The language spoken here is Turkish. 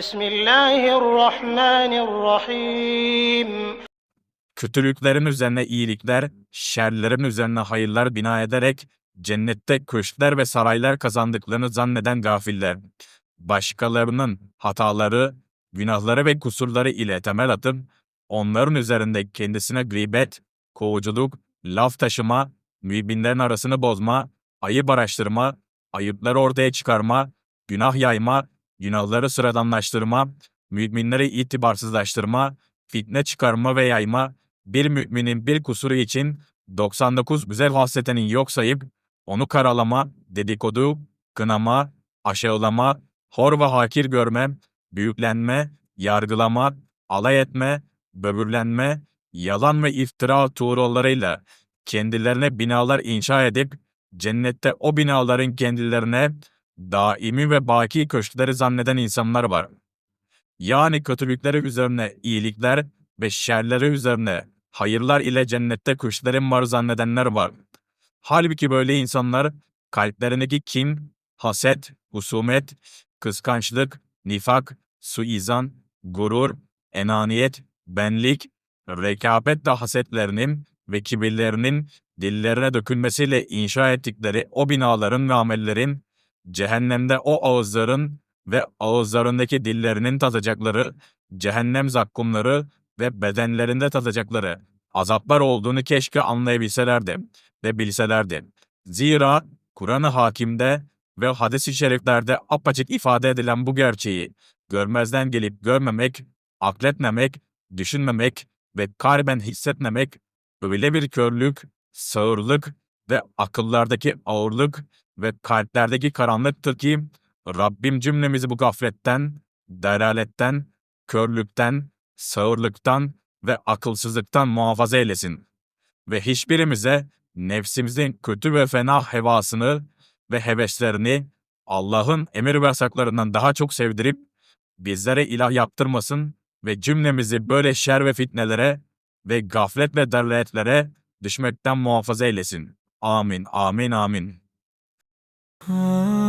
Bismillahirrahmanirrahim. Kötülüklerin üzerine iyilikler, şerlerin üzerine hayırlar bina ederek cennette köşkler ve saraylar kazandıklarını zanneden gafiller, başkalarının hataları, günahları ve kusurları ile temel atıp onların üzerinde kendisine gıybet, kovuculuk, laf taşıma, mübinlerin arasını bozma, ayıp araştırma, ayıpları ortaya çıkarma, günah yayma günahları sıradanlaştırma, müminleri itibarsızlaştırma, fitne çıkarma ve yayma, bir müminin bir kusuru için 99 güzel hasletinin yok sayıp onu karalama, dedikodu, kınama, aşağılama, hor ve hakir görme, büyüklenme, yargılama, alay etme, böbürlenme, yalan ve iftira tuğrollarıyla kendilerine binalar inşa edip cennette o binaların kendilerine daimi ve baki köşkleri zanneden insanlar var. Yani kötülükleri üzerine iyilikler ve şerleri üzerine hayırlar ile cennette kuşların var zannedenler var. Halbuki böyle insanlar kalplerindeki kin, haset, husumet, kıskançlık, nifak, suizan, gurur, enaniyet, benlik, rekabet de hasetlerinin ve kibirlerinin dillerine dökülmesiyle inşa ettikleri o binaların ve amellerin cehennemde o ağızların ve ağızlarındaki dillerinin tadacakları cehennem zakkumları ve bedenlerinde tadacakları azaplar olduğunu keşke anlayabilselerdi ve bilselerdi. Zira Kur'an-ı Hakim'de ve hadis-i şeriflerde apaçık ifade edilen bu gerçeği görmezden gelip görmemek, akletmemek, düşünmemek ve kalben hissetmemek öyle bir körlük, sağırlık ve akıllardaki ağırlık ve kalplerdeki karanlıktır ki Rabbim cümlemizi bu gafletten, deraletten, körlükten, sağırlıktan ve akılsızlıktan muhafaza eylesin. Ve hiçbirimize nefsimizin kötü ve fena hevasını ve heveslerini Allah'ın emir ve yasaklarından daha çok sevdirip bizlere ilah yaptırmasın ve cümlemizi böyle şer ve fitnelere ve gaflet ve derleyetlere düşmekten muhafaza eylesin. Amin, amin, amin. Hmm.